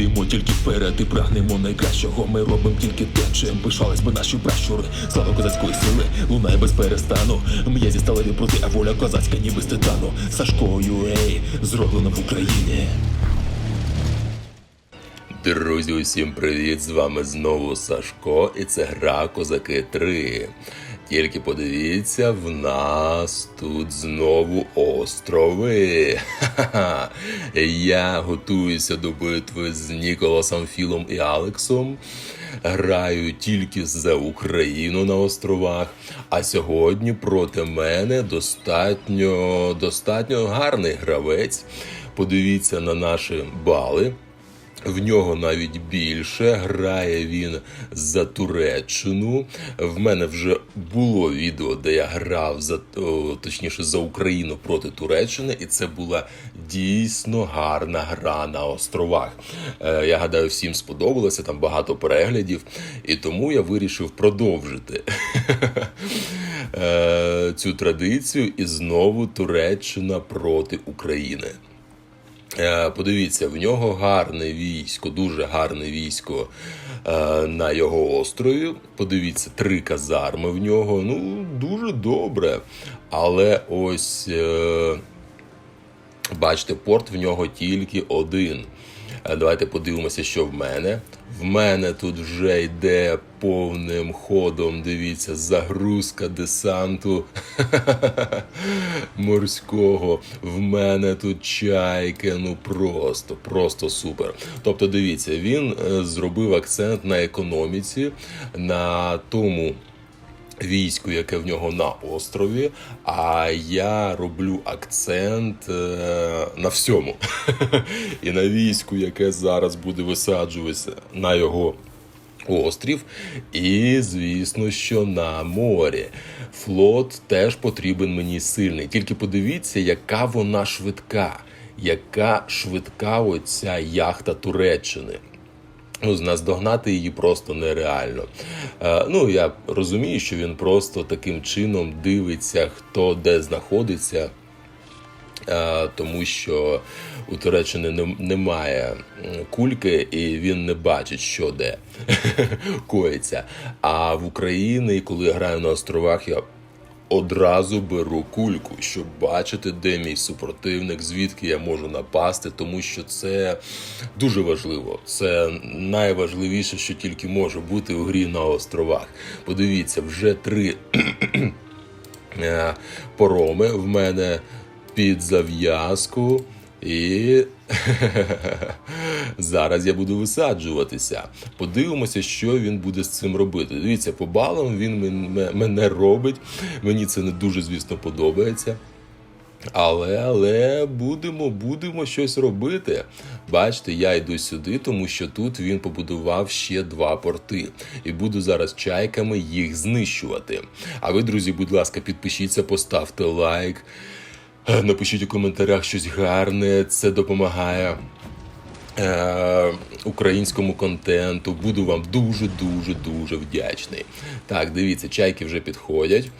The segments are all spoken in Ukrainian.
Йдемо тільки вперед і прагнемо найкращого. Ми робимо тільки те, чим пишались би наші пращури. Слава козацької сили, лунає без перестану. М'язі сталеві проти, а воля козацька, ніби з титану. Сашкою, ей, зроблено в Україні. Друзі, усім привіт! З вами знову Сашко, і це гра Козаки 3. Тільки подивіться, в нас тут знову острови. Ха-ха-ха. Я готуюся до битви з Ніколасом Філом і Алексом. Граю тільки за Україну на островах. А сьогодні проти мене достатньо, достатньо гарний гравець. Подивіться на наші бали. В нього навіть більше грає він за Туреччину. В мене вже було відео, де я грав за точніше за Україну проти Туреччини, і це була дійсно гарна гра на островах. Е, я гадаю, всім сподобалося там багато переглядів, і тому я вирішив продовжити е, цю традицію. І знову Туреччина проти України. Е, Подивіться, в нього гарне військо, дуже гарне військо е, на його острові. Подивіться, три казарми в нього. Ну, дуже добре. Але ось е, бачите, порт в нього тільки один. Е, Давайте подивимося, що в мене. В мене тут вже йде повним ходом. Дивіться, загрузка десанту морського. В мене тут чайки. Ну просто, просто супер. Тобто, дивіться, він е, зробив акцент на економіці, на тому. Війську, яке в нього на острові, а я роблю акцент е, на всьому. І на війську, яке зараз буде висаджуватися на його острів, і, звісно, що на морі. Флот теж потрібен мені сильний. Тільки подивіться, яка вона швидка, яка швидка оця яхта Туреччини. Ну, наздогнати її просто нереально. Е, ну, я розумію, що він просто таким чином дивиться, хто де знаходиться. Е, тому що у Туреччини немає кульки, і він не бачить, що де коїться. А в Україні, коли я граю на островах, я одразу беру кульку, щоб бачити, де мій супротивник, звідки я можу напасти, тому що це дуже важливо. Це найважливіше, що тільки може бути у грі на островах. Подивіться, вже три е, пороми в мене під зав'язку. І зараз я буду висаджуватися. Подивимося, що він буде з цим робити. Дивіться, по балам він мене робить. Мені це не дуже, звісно, подобається. Але, але будемо, будемо щось робити. Бачите, я йду сюди, тому що тут він побудував ще два порти. І буду зараз чайками їх знищувати. А ви, друзі, будь ласка, підпишіться, поставте лайк, напишіть у коментарях щось гарне, це допомагає. Е, українському контенту буду вам дуже дуже дуже вдячний. Так, дивіться, чайки вже підходять.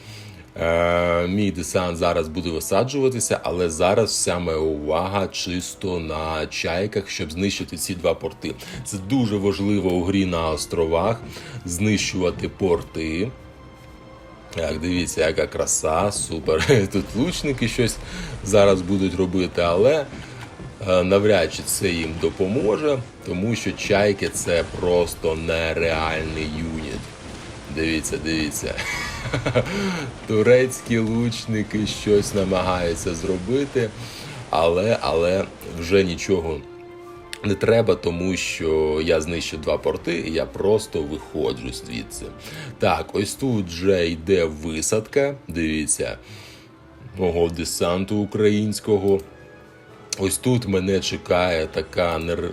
Е, мій десант зараз буде висаджуватися, але зараз вся моя увага чисто на чайках, щоб знищити ці два порти. Це дуже важливо у грі на островах знищувати порти. Так, дивіться, яка краса, супер. Тут лучники щось зараз будуть робити, але е, навряд чи це їм допоможе, тому що чайки це просто нереальний юніт. Дивіться, дивіться. Турецькі лучники щось намагаються зробити, але, але вже нічого не треба, тому що я знищив два порти, і я просто виходжу звідси. Так, ось тут вже йде висадка. Дивіться, мого десанту українського. Ось тут мене чекає така нер...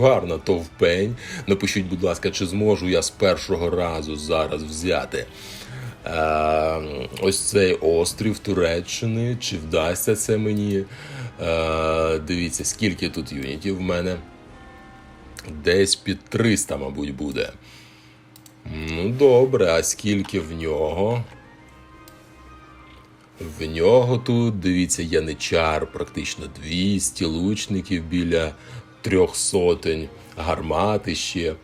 гарна товпень. Напишіть, будь ласка, чи зможу я з першого разу зараз взяти е, ось цей острів Туреччини, чи вдасться це мені. Е, дивіться, скільки тут юнітів в мене. Десь під 300, мабуть, буде. Ну, добре, а скільки в нього? В нього тут, дивіться, яничар, практично 200 лучників біля трьох сотень гармат ще.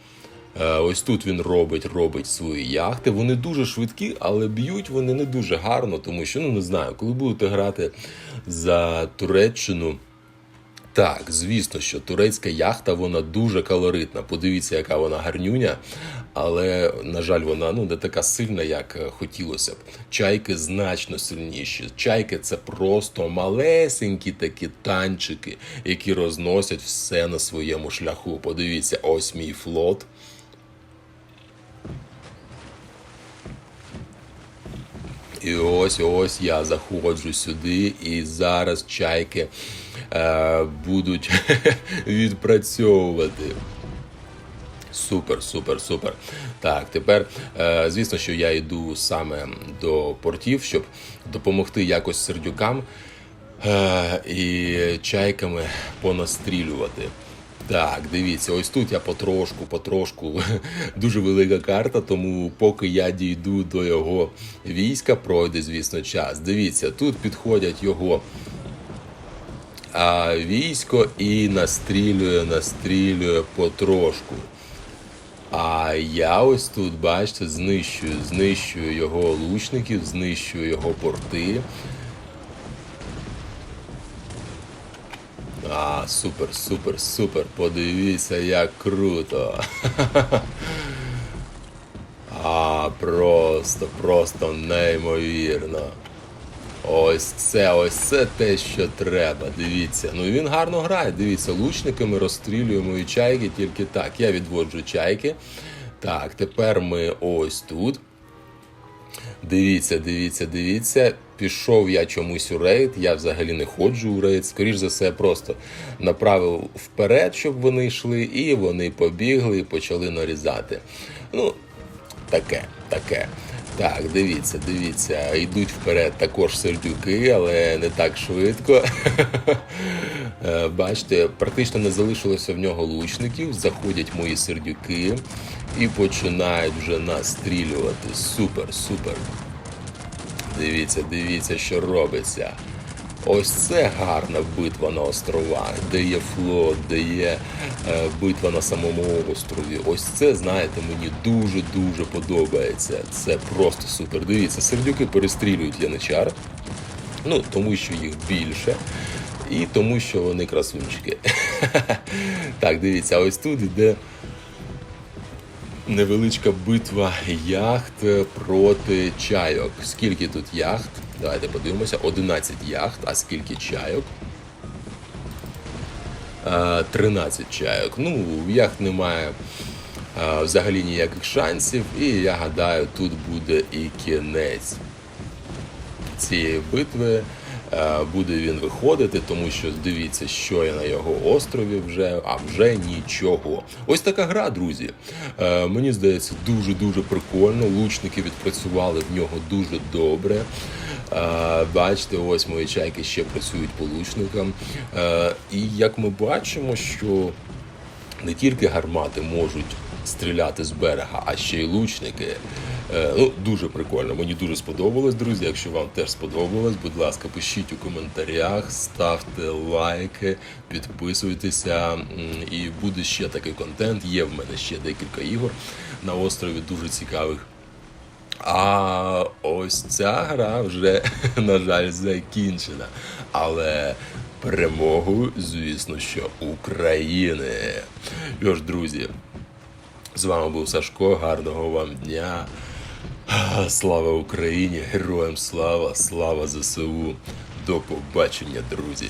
Е, Ось тут він робить, робить свої яхти. Вони дуже швидкі, але б'ють вони не дуже гарно, тому що ну не знаю, коли будете грати за Туреччину. Так, звісно, що турецька яхта вона дуже калоритна. Подивіться, яка вона гарнюня, але на жаль, вона ну не така сильна, як е, хотілося б. Чайки значно сильніші. Чайки це просто малесенькі такі танчики, які розносять все на своєму шляху. Подивіться, ось мій флот. І ось ось я заходжу сюди, і зараз чайки е, будуть відпрацьовувати. Супер, супер, супер. Так, тепер, е, звісно, що я йду саме до портів, щоб допомогти якось сердюкам е, і чайками понастрілювати. Так, дивіться, ось тут я потрошку, потрошку дуже велика карта, тому поки я дійду до його війська, пройде, звісно, час. Дивіться, тут підходять його а, військо і настрілює, настрілює потрошку. А я ось тут, бачите, знищую, знищую його лучників, знищую його порти. А, супер, супер, супер. Подивіться, як круто. А, просто, просто неймовірно. Ось це, ось це те, що треба. Дивіться. Ну і він гарно грає. Дивіться, лучниками розстрілюємо і чайки тільки так. Я відводжу чайки. Так, тепер ми ось тут. Дивіться, дивіться, дивіться. Пішов я чомусь у рейд, я взагалі не ходжу у рейд. Скоріш за все, просто направив вперед, щоб вони йшли, і вони побігли і почали нарізати. Ну, таке, таке. Так, дивіться, дивіться, йдуть вперед також сердюки, але не так швидко. Е, Бачите, практично не залишилося в нього лучників, заходять мої сердюки і починають вже настрілювати. Супер, супер. Дивіться, дивіться, що робиться. Ось це гарна битва на островах, де є флот, де є е, битва на самому острові. Ось це, знаєте, мені дуже-дуже подобається. Це просто супер. Дивіться, сердюки перестрілюють яничар, ну, тому що їх більше. І тому, що вони красунчики. Так, дивіться, ось тут йде невеличка битва яхт проти чайок. Скільки тут яхт? Давайте подивимося. 11 яхт, а скільки чайок? Е, 13 чайок. Ну, яхт немає взагалі ніяких шансів, і я гадаю, тут буде і кінець цієї битви. Е, Буде він виходити, тому що дивіться, що є на його острові вже, а вже нічого. Ось така гра, друзі. Е, Мені здається, дуже дуже прикольно. Лучники відпрацювали в нього дуже добре. Е, Бачите, ось мої чайки ще працюють по лучникам. І як ми бачимо, що не тільки гармати можуть стріляти з берега, а ще й лучники. Е, Ну, дуже прикольно. Мені дуже сподобалось, друзі. Якщо вам теж сподобалось, будь ласка, пишіть у коментарях, ставте лайки, підписуйтеся. І буде ще такий контент. Є в мене ще декілька ігор на острові, дуже цікавих. А ось ця гра вже, на жаль, закінчена. Але перемогу, звісно, що України. Що ж, друзі, з вами був Сашко. Гарного вам дня. Слава Україні! Героям слава! Слава ЗСУ! До побачення, друзі!